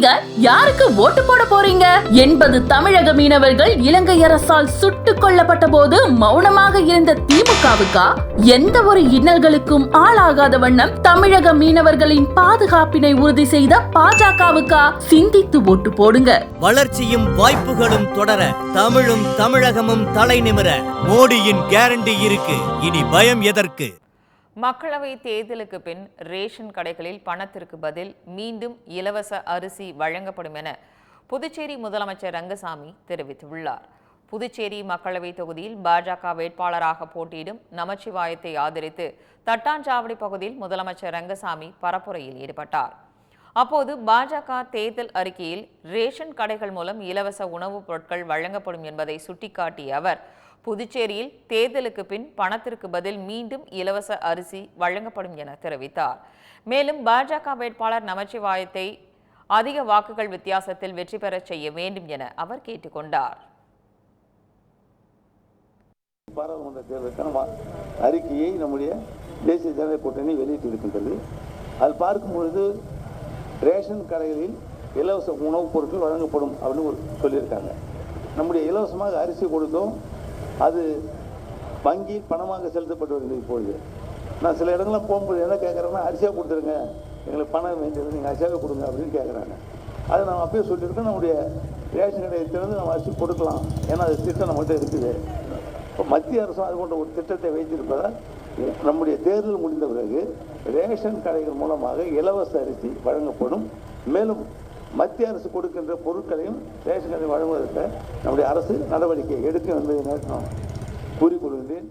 நீங்க யாருக்கு ஓட்டு போட போறீங்க? எண்பது தமிழக மீனவர்கள் இலங்கை அரசால் சுட்டுக் கொல்லப்பட்ட போது மௌனமாக இருந்த திமுகவுக்கா? எந்த ஒரு இன்னல்களுக்கும் ஆளாகாத வண்ணம் தமிழக மீனவர்களின் பாதுகாப்பினை உறுதி செய்த பாஜகவுக்கா? சிந்தித்து ஓட்டு போடுங்க. வளர்ச்சியும் வாய்ப்புகளும் தொடர தமிழும் தமிழகமும் தலை நிமிர மோடியின் கேரண்டி இருக்கு. இனி பயம் எதற்கு? மக்களவை தேர்தலுக்கு பின் ரேஷன் கடைகளில் பணத்திற்கு பதில் மீண்டும் இலவச அரிசி வழங்கப்படும் என புதுச்சேரி முதலமைச்சர் ரங்கசாமி தெரிவித்துள்ளார். புதுச்சேரி மக்களவை தொகுதியில் பாஜக வேட்பாளராக போட்டியிடும் நமச்சிவாயத்தை ஆதரித்து தட்டாஞ்சாவடி பகுதியில் முதலமைச்சர் ரங்கசாமி பரப்புரையில் ஈடுபட்டார். அப்போது பாஜக தேர்தல் அறிக்கையில் ரேஷன் கடைகள் மூலம் இலவச உணவுப் பொருட்கள் வழங்கப்படும் என்பதை சுட்டிக்காட்டிய அவர் புதுச்சேரியில் தேர்தலுக்கு பின் பணத்திற்கு பதில் மீண்டும் இலவச அரிசி வழங்கப்படும் என தெரிவித்தார். மேலும் பாஜக வேட்பாளர் நமச்சிவாயத்தை அதிக வாக்குகள் வித்தியாசத்தில் வெற்றி பெறச் செய்ய வேண்டும் என அவர் கேட்டுக்கொண்டார் பாராளுமன்ற தேர்தலுக்கான அறிக்கையை நம்முடைய தேசிய ஜனநாயக கூட்டணி வெளியிட்டிருக்கின்றது. அது பார்க்கும் பொழுது ரேஷன் கடைகளில் இலவச உணவுப் பொருட்கள் வழங்கப்படும் அப்படின்னு ஒரு சொல்லியிருக்காங்க. நம்முடைய இலவசமாக அரிசி கொடுத்தோம். அது வங்கியில் பணமாக செலுத்தப்பட்டு வருகிறது இப்பொழுது. நான் சில இடங்களில் போகும்போது என்ன கேட்குறேன்னா அரிசியாக கொடுத்துருங்க. எங்களுக்கு பணம் வேண்டியது நீங்கள் அரிசியாக கொடுங்க அப்படின்னு கேட்குறாங்க. அதை நம்ம அப்பயே சொல்லியிருக்கோம் நம்முடைய ரேஷன் கடையை திறந்து நம்ம அரிசி கொடுக்கலாம். ஏன்னா அது திட்டம் நம்மகிட்ட இருக்குது. இப்போ மத்திய அரசும் அது போன்ற ஒரு திட்டத்தை வைத்திருப்பதால் நம்முடைய தேர்தல் முடிந்த பிறகு ரேஷன் கடைகள் மூலமாக இலவச அரிசி வழங்கப்படும். மேலும் மத்திய அரசு கொடுக்கின்ற பொருட்களையும் ரேஷன் கடை வழங்குவதற்கு நம்முடைய அரசு நடவடிக்கை எடுக்கும் என்பதை நான் கூறிக்கொள்கிறேன்